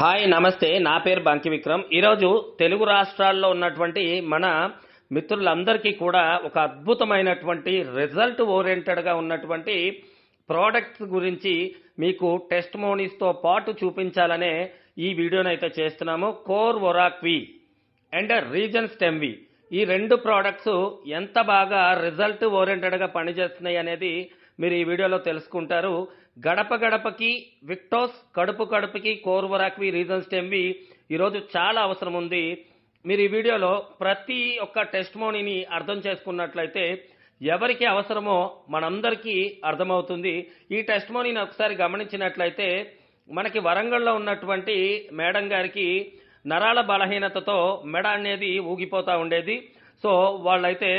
Hi నమస్తే. నా పేరు బంకి విక్రమ్. ఈరోజు తెలుగు రాష్ట్రాల్లో ఉన్నటువంటి మన మిత్రులందరికీ కూడా ఒక అద్భుతమైనటువంటి రిజల్ట్ ఓరియంటెడ్గా ఉన్నటువంటి ప్రోడక్ట్స్ గురించి మీకు టెస్ట్ మోనీస్తో పాటు చూపించాలనే ఈ వీడియోని అయితే చేస్తున్నాము. కోర్ ఒరాక్వి అండ్ రీజన్ స్టెమ్వి ఈ రెండు ప్రోడక్ట్స్ ఎంత బాగా రిజల్ట్ ఓరియంటెడ్గా పనిచేస్తున్నాయి అనేది మీరు ఈ వీడియోలో తెలుసుకుంటారు. గడప గడపకి విక్టోస్ కడుపు కడుపుకి కోర్వరాక్వి రీజన్స్ స్టెమ్వి ఈరోజు చాలా అవసరం ఉంది మీరు ఈ వీడియోలో ప్రతి ఒక్క టెస్ట్ మోనీని అర్థం చేసుకున్నట్లయితే ఎవరికి అవసరమో మనందరికీ అర్థమవుతుంది. ఈ టెస్ట్ మోనీని ఒకసారి గమనించినట్లయితే మనకి వరంగల్లో ఉన్నటువంటి మేడం గారికి నరాల బలహీనతతో మెడ అనేది ఊగిపోతూ ఉండేది. సో వాళ్ళైతే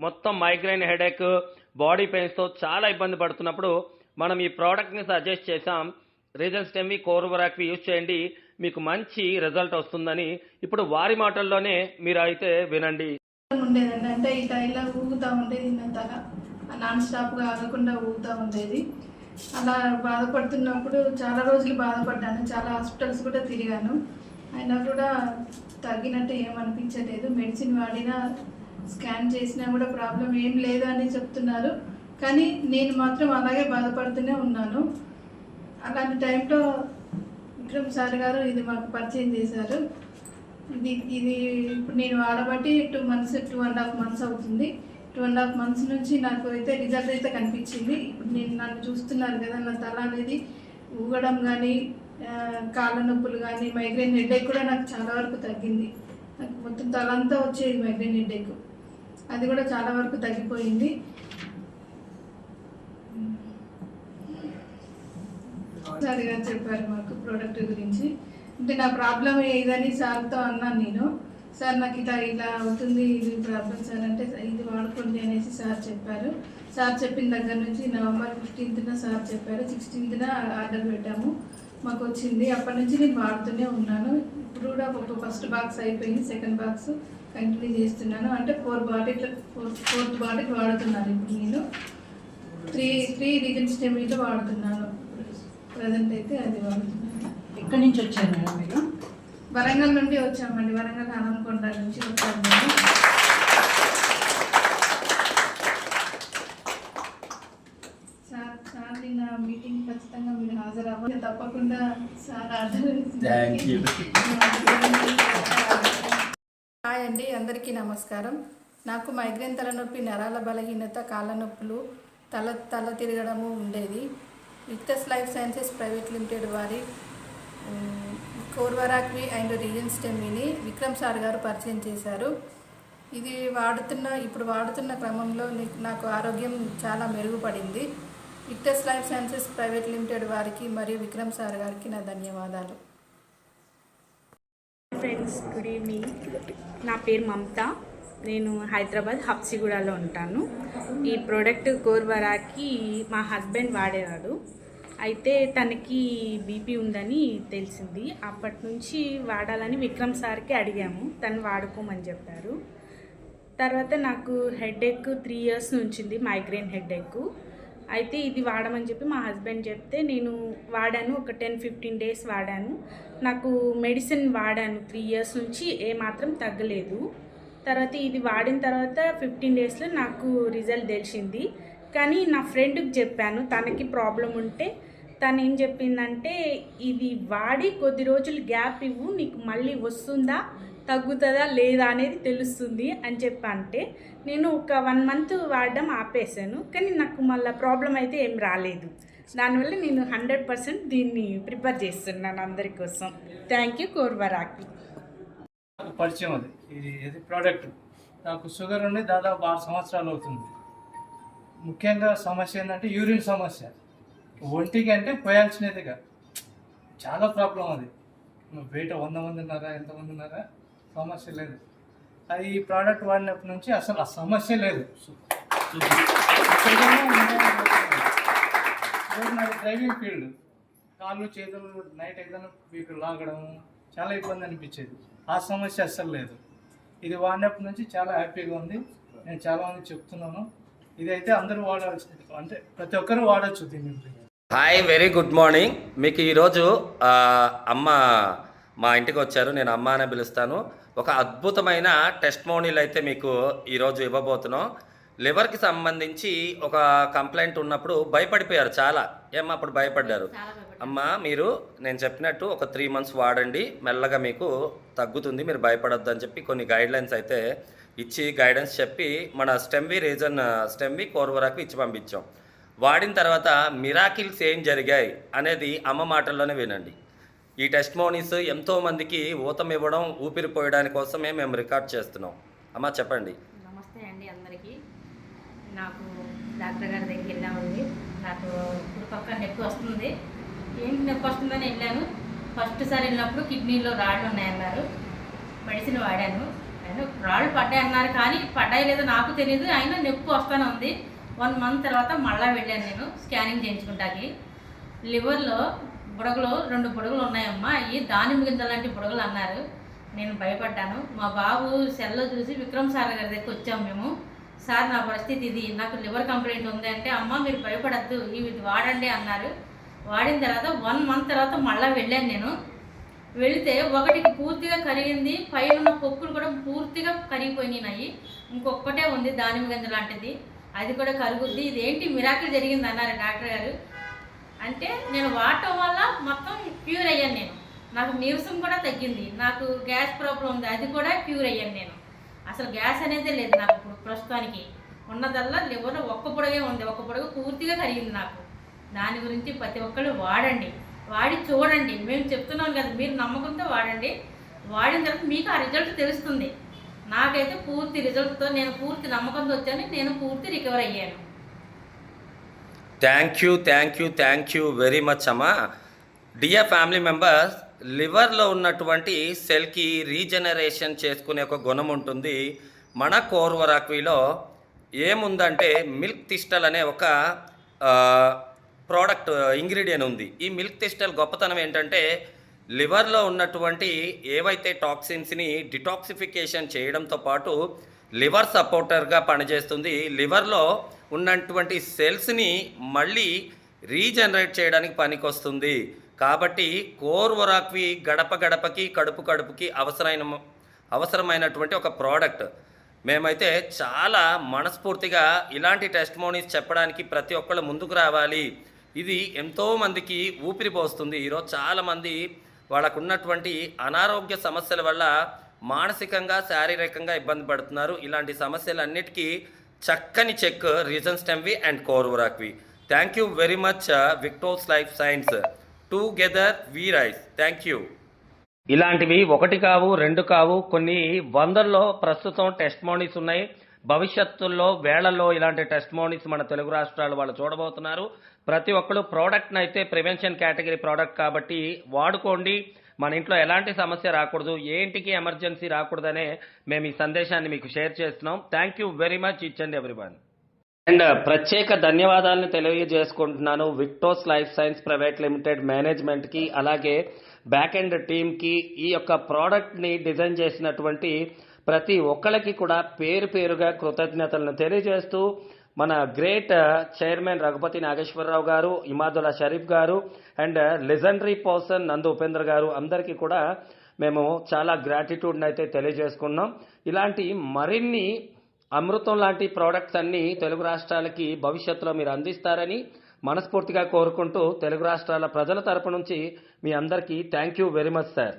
మొత్తం మైగ్రైన్ హెడేక్ బాడీ పెయిన్స్తో చాలా ఇబ్బంది పడుతున్నప్పుడు మనం ఈ ప్రోడక్ట్ని సజెస్ట్ చేశాం. రీజన్ స్టెమ్వి కోర్వరాక్వి యూజ్ చేయండి. మీకు మంచి రిజల్ట్ వస్తుందని ఇప్పుడు వారి మాటల్లోనే మీరు అయితే వినండి ఉండేదండి. అంటే ఈ టైర్లో ఊగుతూ ఉండేది నా నాన్ స్టాప్గా ఆగకుండా ఊగుతూ ఉండేది. అలా బాధపడుతున్నప్పుడు చాలా రోజులు బాధపడ్డాను. చాలా హాస్పిటల్స్ కూడా తిరిగాను. అయినా కూడా తగ్గినట్టు ఏమనిపించలేదు మెడిసిన్ వాడినా స్కాన్ చేసినా కూడా ప్రాబ్లం ఏం లేదు అని చెప్తున్నారు. కానీ నేను మాత్రం అలాగే బాధపడుతూనే ఉన్నాను. అలాంటి టైంలో విక్రమ్ సార్ గారు ఇది మాకు పరిచయం చేశారు. ఇది ఇది ఇప్పుడు నేను వాడబట్టి two months two and half months అవుతుంది. టూ అండ్ హాఫ్ మంత్స్ నుంచి నాకు అయితే రిజల్ట్ అయితే కనిపించింది. ఇప్పుడు నేను నన్ను చూస్తున్నారు కదా నా తల అనేది ఊగడం కానీ కాళ్ళ నొప్పులు కానీ మైగ్రేన్ హెడ్ఏక్ కూడా నాకు చాలా వరకు తగ్గింది. నాకు మొత్తం తలంతా వచ్చేది మైగ్రేన్ హెడ్ఏక్ అది కూడా చాలా వరకు తగ్గిపోయింది. సార్ గారు చెప్పారు మాకు ప్రోడక్ట్ గురించి. అంటే నా ప్రాబ్లం ఏదని సార్తో అన్నాను నేను. సార్ నాకు ఇలా ఇలా అవుతుంది ఇది ప్రాబ్లం సార్ అంటే ఇది వాడుకోండి అనేసి సార్ చెప్పారు. సార్ చెప్పిన దగ్గర నుంచి నవంబర్ ఫిఫ్టీన్త్న సార్ చెప్పారు. సిక్స్టీన్త్న ఆర్డర్ పెట్టాము. మాకు వచ్చింది. అప్పటి నుంచి నేను వాడుతూనే ఉన్నాను. ఇప్పుడు కూడా ఒక ఫస్ట్ బాక్స్ అయిపోయింది. సెకండ్ బాక్స్ కంటిన్యూ చేస్తున్నాను. అంటే four bottle four fourth bottle వాడుతున్నాను ఇప్పుడు నేను. త్రీ త్రీ రీజన్ స్టెమిలో వాడుతున్నాను. ప్రజెంట్ అయితే అది వాడుతున్నాను. ఎక్కడి నుంచి వచ్చారు మేడం మీరు? వరంగల్ నుండి వచ్చామండి. వరంగల్ ఆనందకొండ నుంచి వచ్చాము మేము. సార్ సార్ నిన్న మీటింగ్ ఖచ్చితంగా మీరు హాజరు అవ్వాలి తప్పకుండా సార్. హాయ్ అండి అందరికీ నమస్కారం. నాకు మైగ్రేన్ తలనొప్పి నరాల బలహీనత కాళ్ళ నొప్పులు తల తల తిరగడము ఉండేది. Victus life sciences private limited వారి కోర్వరాక్వి అండ్ రీజన్ స్టెమ్మిని విక్రమ్ సార్ గారు పరిచయం చేశారు. ఇది వాడుతున్న ఇప్పుడు వాడుతున్న క్రమంలో నాకు ఆరోగ్యం చాలా మెరుగుపడింది. Victus life sciences private limited వారికి మరియు విక్రమ్ సార్ గారికి నా ధన్యవాదాలు. ఫ్రెండ్స్ గుడ్ ఈవినింగ్ నా పేరు మమత. నేను హైదరాబాద్ హబ్సిగూడలో ఉంటాను. ఈ ప్రోడక్ట్ కోర్వరాకి మా హస్బెండ్ వాడేవాడు. అయితే తనకి బీపీ ఉందని తెలిసింది. అప్పటి నుంచి వాడాలని విక్రమ్ సార్కి అడిగాము. తను వాడుకోమని చెప్పారు. తర్వాత నాకు హెడేక్ త్రీ ఇయర్స్ నుంచింది మైగ్రేన్ హెడేక్ అయితే ఇది వాడమని చెప్పి మా హస్బెండ్ చెప్తే నేను వాడాను ఒక టెన్ ఫిఫ్టీన్ డేస్ వాడాను. నాకు మెడిసిన్ వాడాను త్రీ ఇయర్స్ నుంచి ఏ మాత్రం తగ్గలేదు. తర్వాత ఇది వాడిన తర్వాత ఫిఫ్టీన్ డేస్లో నాకు రిజల్ట్ తెలిసింది. కానీ నా ఫ్రెండ్కి చెప్పాను తనకి ప్రాబ్లం ఉంటే తను ఏం చెప్పిందంటే ఇది వాడి కొద్ది రోజులు గ్యాప్ ఇవ్వు నీకు మళ్ళీ వస్తుందా తగ్గుతుందా లేదా అనేది తెలుస్తుంది అని చెప్పి అంటే నేను ఒక వన్ మంత్ వాడడం ఆపేసాను కానీ నాకు మళ్ళీ ప్రాబ్లం అయితే ఏం రాలేదు. దానివల్ల నేను హండ్రెడ్ పర్సెంట్ దీన్ని ప్రిపేర్ చేస్తున్నాను అందరి కోసం. థ్యాంక్ యూ కోర్వరాకి. పరిచయం అది. ఇది ఇది ప్రోడక్ట్ నాకు షుగర్ ఉండి దాదాపు ఆరు సంవత్సరాలు అవుతుంది. ముఖ్యంగా సమస్య ఏంటంటే యూరిన్ సమస్య. ఒంటికి అంటే పోయాల్సినదిగా. చాలా ప్రాబ్లం అది. నువ్వు బయట వంద మంది ఉన్నారా ఎంతమంది ఉన్నారా? సమస్య లేదు. అది ఈ ప్రోడక్ట్ వాడినప్పటి నుంచి అసలు ఆ సమస్య లేదు. నాది డ్రైవింగ్ ఫీల్డ్. కాళ్ళు చేతులు నైట్ ఏదైనా మీకు లాగడం చాలా ఇబ్బంది అనిపించేది. ఆ సమస్య అస్సలు లేదు. ఇది వాడినప్పటి నుంచి చాలా హ్యాపీగా ఉంది. నేను చాలా మంది చెప్తున్నాను. ఇదైతే అందరూ వాడాల్సింది. అంటే ప్రతి ఒక్కరు వాడచ్చు దీన్ని. హాయ్ వెరీ గుడ్ మార్నింగ్ మీకు ఈరోజు అమ్మ మా ఇంటికి వచ్చారు. నేను అమ్మ అనే పిలుస్తాను. ఒక అద్భుతమైన టెస్ట్ మోనీలు అయితే మీకు ఈరోజు ఇవ్వబోతున్నాం. లివర్కి సంబంధించి ఒక కంప్లైంట్ ఉన్నప్పుడు భయపడిపోయారు చాలా. ఏమ్మా అప్పుడు భయపడ్డారు? అమ్మ మీరు నేను చెప్పినట్టు ఒక త్రీ మంత్స్ వాడండి మెల్లగా మీకు తగ్గుతుంది మీరు భయపడొద్దు అని చెప్పి కొన్ని గైడ్లైన్స్ అయితే ఇచ్చి గైడెన్స్ చెప్పి మన స్టెమ్వి రీజన్ స్టెమ్వి కోర్వరాకు ఇచ్చి పంపించాం. వాడిన తర్వాత మిరాకిల్స్ ఏం జరిగాయి అనేది అమ్మ మాటల్లోనే వినండి. ఈ టెస్ట్ మోనీస్ ఎంతో మందికి ఊతం ఇవ్వడం ఊపిరి పోయడాని కోసమే మేము రికార్డ్ చేస్తున్నాం. అమ్మ చెప్పండి. నమస్తే అండి అందరికీ. నాకు డాక్టర్ గారి దగ్గరికి వెళ్ళామండి. నాకు ఇప్పుడు పక్క నొప్పి వస్తుంది. ఏంటి నొప్పి వస్తుందని వెళ్ళాను. ఫస్ట్ సారి వెళ్ళినప్పుడు కిడ్నీలో రాళ్ళు ఉన్నాయన్నారు. మెడిసిన్ వాడాను. ఆయన రాళ్ళు పడ్డాయి అన్నారు కానీ పడ్డాయి లేదో నాకు తెలియదు అయినా నొప్పి వస్తానే ఉంది. వన్ మంత్ తర్వాత మళ్ళీ వెళ్ళాను నేను స్కానింగ్ చేయించుకుంటాకి లివర్లో బుడగలు రెండు బుడగలు ఉన్నాయమ్మా. అవి దానిమ్మ గింజ లాంటి బుడగలు అన్నారు. నేను భయపడ్డాను. మా బాబు సెల్లో చూసి విక్రమ్ సార్ గారి దగ్గరికి వచ్చాము మేము. సార్ నా పరిస్థితి ఇది. నాకు లివర్ కంప్లైంట్ ఉంది అంటే అమ్మ మీరు భయపడద్దు. ఇవి వాడండి అన్నారు. వాడిన తర్వాత వన్ మంత్ తర్వాత మళ్ళీ వెళ్ళాను నేను. వెళితే ఒకటికి పూర్తిగా కరిగింది. పైన ఉన్న పొక్కులు కూడా పూర్తిగా కరిగిపోయినాయి. ఇంకొక్కటే ఉంది దానిమ్మ గింజ లాంటిది. అది కూడా కరుగుద్ది. ఇదేంటి మిరాకిల్ జరిగింది అన్నారు డాక్టర్ గారు. అంటే నేను వాడటం వల్ల మొత్తం క్యూర్ అయ్యాను నేను. నాకు నీరసం కూడా తగ్గింది. నాకు గ్యాస్ ప్రాబ్లం ఉంది. అది కూడా క్యూర్ అయ్యాను నేను. అసలు గ్యాస్ అనేది లేదు నాకు ఇప్పుడు ప్రస్తుతానికి. ఉన్నదల్లా లివర్ ఒక్క పొడగే ఉంది. ఒక్క పొడగ పూర్తిగా కరిగింది నాకు. దాని గురించి ప్రతి ఒక్కళ్ళు వాడండి. వాడి చూడండి. మేము చెప్తున్నాం కదా మీరు నమ్మకంతో వాడండి. వాడిన తర్వాత మీకు ఆ రిజల్ట్ తెలుస్తుంది. నాకైతే పూర్తి రిజల్ట్తో నేను పూర్తి నమ్మకంతో వచ్చాను. నేను పూర్తి రికవర్ అయ్యాను. Thank you thank you thank you very much అమ్మా. డియర్ ఫ్యామిలీ మెంబర్స్ లివర్లో ఉన్నటువంటి సెల్కి రీజనరేషన్ చేసుకునే ఒక గుణం ఉంటుంది. మన కోర్వరాక్వీలో ఏముందంటే మిల్క్ తిస్టల్ అనే ఒక ప్రోడక్ట్ ఇంగ్రీడియంట్ ఉంది. ఈ మిల్క్ తిస్టల్ గొప్పతనం ఏంటంటే లివర్లో ఉన్నటువంటి ఏవైతే టాక్సిన్స్ని డిటాక్సిఫికేషన్ చేయడంతో పాటు లివర్ సపోర్టర్గా పనిచేస్తుంది. లివర్లో ఉన్నటువంటి సెల్స్ని మళ్ళీ రీజనరేట్ చేయడానికి పనికొస్తుంది. కాబట్టి కోర్వరాక్వి గడప గడపకి కడుపు కడుపుకి అవసరమైన అవసరమైనటువంటి ఒక ప్రోడక్ట్. మేమైతే చాలా మనస్ఫూర్తిగా ఇలాంటి టెస్ట్ మోనీస్ చెప్పడానికి ప్రతి ఒక్కళ్ళు ముందుకు రావాలి. ఇది ఎంతో మందికి ఊపిరి పోస్తుంది. ఈరోజు చాలామంది వాళ్ళకు ఉన్నటువంటి అనారోగ్య సమస్యల వల్ల మానసికంగా శారీరకంగా ఇబ్బంది పడుతున్నారు. ఇలాంటి సమస్యలన్నిటికీ చక్కని చెక్ రీజన్ స్టెమ్వి and కోర్వరాక్వి thank you very much uh, Victus life science. Together we rise thank you ఇలాంటివి ఒకటి కావు రెండు కావు కొన్ని వందల్లో ప్రస్తుతం టెస్ట్ మోనీస్ ఉన్నాయి. భవిష్యత్తులో వేళల్లో ఇలాంటి టెస్ట్ మోనిస్ మన తెలుగు రాష్ట్రాలు వాళ్ళు చూడబోతున్నారు. ప్రతి ఒక్కరు ప్రోడక్ట్ని అయితే ప్రివెన్షన్ కేటగిరీ ప్రోడక్ట్ కాబట్టి వాడుకోండి. మన ఇంట్లో ఎలాంటి సమస్య రాకూడదు. ఏంటికి ఎమర్జెన్సీ రాకూడదనే మేము ఈ సందేశాన్ని మీకు షేర్ చేస్తున్నాం. థ్యాంక్ యూ వెరీ మచ్ ఇచ్చండి ఎవ్రీవన్ అండ్ ప్రత్యేక ధన్యవాదాలను తెలియజేసుకుంటున్నాను. Victus life science private limited మేనేజ్మెంట్కి అలాగే బ్యాక్ ఎండ్ టీమ్కి ఈ యొక్క ప్రోడక్ట్ని డిజైన్ చేసినటువంటి ప్రతి ఒక్కళ్ళకి కూడా పేరు పేరుగా కృతజ్ఞతలను తెలియజేస్తూ మన గ్రేట్ చైర్మన్ రఘుపతి నాగేశ్వరరావు గారు ఇమాదుల్లా షరీఫ్ గారు అండ్ లెజెండరీ పర్సన్ నందు ఉపేంద్ర గారు అందరికీ కూడా మేము చాలా గ్రాటిట్యూడ్ని అయితే తెలియజేసుకున్నాం. ఇలాంటి మరిన్ని అమృతం లాంటి ప్రోడక్ట్స్ అన్ని తెలుగు రాష్ట్రాలకి భవిష్యత్తులో మీరు అందిస్తారని మనస్ఫూర్తిగా కోరుకుంటూ తెలుగు రాష్ట్రాల ప్రజల తరపు నుంచి మీ అందరికీ thank you very much sir